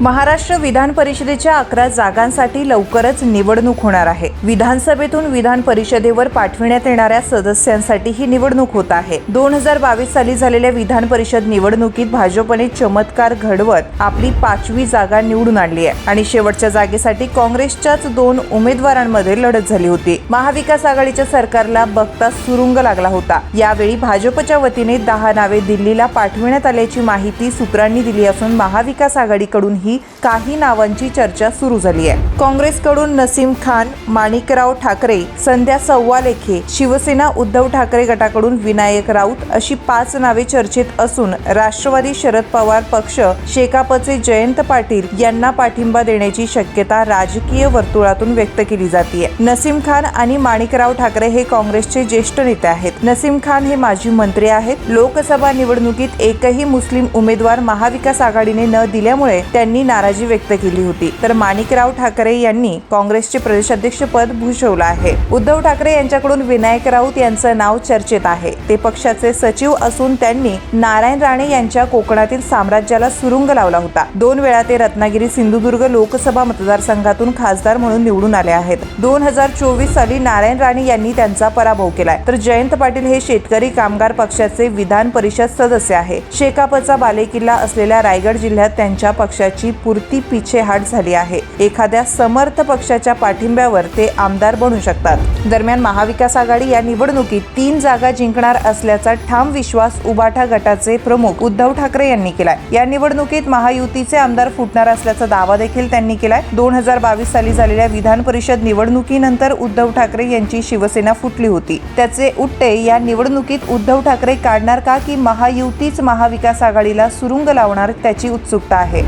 महाराष्ट्र विधान परिषदेच्या अकरा जागांसाठी लवकरच निवडणूक होणार आहे. विधानसभेतून विधान परिषदेवर पाठविण्यात येणाऱ्या सदस्यांसाठी ही निवडणूक होत आहे. दोन हजार बावीस साली झालेल्या विधान परिषद निवडणुकीत भाजपने चमत्कार घडवत आपली पाचवी जागा निवडून आणली आहे. आणि शेवटच्या जागेसाठी काँग्रेसच्याच दोन उमेदवारांमध्ये लढत झाली होती. महाविकास आघाडीच्या सरकारला बघता सुरुंग लागला होता. यावेळी भाजपच्या वतीने दहा नावे दिल्लीला पाठविण्यात आल्याची माहिती सूत्रांनी दिली असून महाविकास आघाडीकडून ही काही नावांची चर्चा सुरू झाली आहे. काँग्रेसकडून नसीम खान माणिकराव ठाकरे संध्या सव्वालेखे शिवसेना उद्धव ठाकरे गटाकडून विनायक राऊत अशी पाच नावे चर्चेत असून राष्ट्रवादी शरद पवार पक्ष शेकापचे जयंत पाटील यांना पाठिंबा देण्याची शक्यता राजकीय वर्तुळातून व्यक्त केली जाते नसीम खान आणि माणिकराव ठाकरे हे काँग्रेसचे ज्येष्ठ नेते आहेत. नसीम खान हे माजी मंत्री आहेत. लोकसभा निवडणुकीत एकही मुस्लिम उमेदवार महाविकास आघाडीने न दिल्यामुळे त्यांनी नाराजी व्यक्त केली होती. तर माणिकराव ठाकरे यांनी काँग्रेसचे प्रदेशाध्यक्ष पद भूषवलं आहे. उद्धव ठाकरे यांच्याकडून विनायक राऊत यांचं नाव चर्चेत आहे. ते पक्षाचे सचिव असून त्यांनी नारायण राणे यांच्या कोकणातील साम्राज्याला सुरुंग लावला होता. दोन वेळा ते रत्नागिरी सिंधुदुर्ग लोकसभा मतदारसंघातून खासदार म्हणून निवडून आले आहेत. दोन हजार चोवीस साली नारायण राणे यांनी त्यांचा पराभव केलाय. तर जयंत पाटील हे शेतकरी कामगार पक्षाचे विधान परिषद सदस्य आहे. शेकापचा बालेकिल्ला असलेल्या रायगड जिल्ह्यात त्यांच्या पक्षाची पुरती पिछेहाट झाली आहे. एखाद्या समर्थ पक्षाच्या पाठिंब्यावर ते आमदार बनू शकतात. दरम्यान महाविकास आघाडी या निवडणुकीत तीन जागा जिंकणार असल्याचा ठाम विश्वास उबाठा गटाचे प्रमुख उद्धव ठाकरे यांनी केलाय. या निवडणुकीत महायुतीचे आमदार फुटणार असल्याचा दावा देखील त्यांनी केलाय. दोन हजार बावीस साली झालेल्या विधान परिषद निवडणुकीनंतर उद्धव ठाकरे यांची शिवसेना फुटली होती. त्याचे उट्टे या निवडणुकीत उद्धव ठाकरे काढणार का की महायुतीच महाविकास आघाडीला सुरुंग लावणार त्याची उत्सुकता आहे.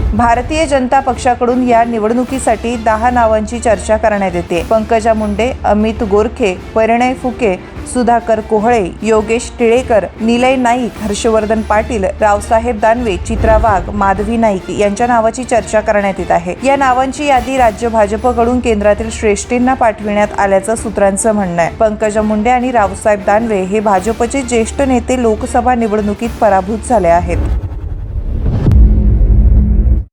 भारतीय जनता पक्षाकडून या निवडणुकीसाठी दहा नावांची चर्चा करण्यात येते. पंकजा मुंडे अमित गोरखे परिणय फुके सुधाकर कोहळे योगेश टिळेकर निलय नाईक हर्षवर्धन पाटील रावसाहेब दानवे चित्रा वाघ माधवी नाईक यांच्या नावाची चर्चा करण्यात येत आहे. या नावांची यादी राज्य भाजपकडून केंद्रातील श्रेष्ठींना पाठविण्यात आल्याचं सूत्रांचं म्हणणं आहे. पंकजा मुंडे आणि रावसाहेब दानवे हे भाजपचे ज्येष्ठ नेते लोकसभा निवडणुकीत पराभूत झाले आहेत.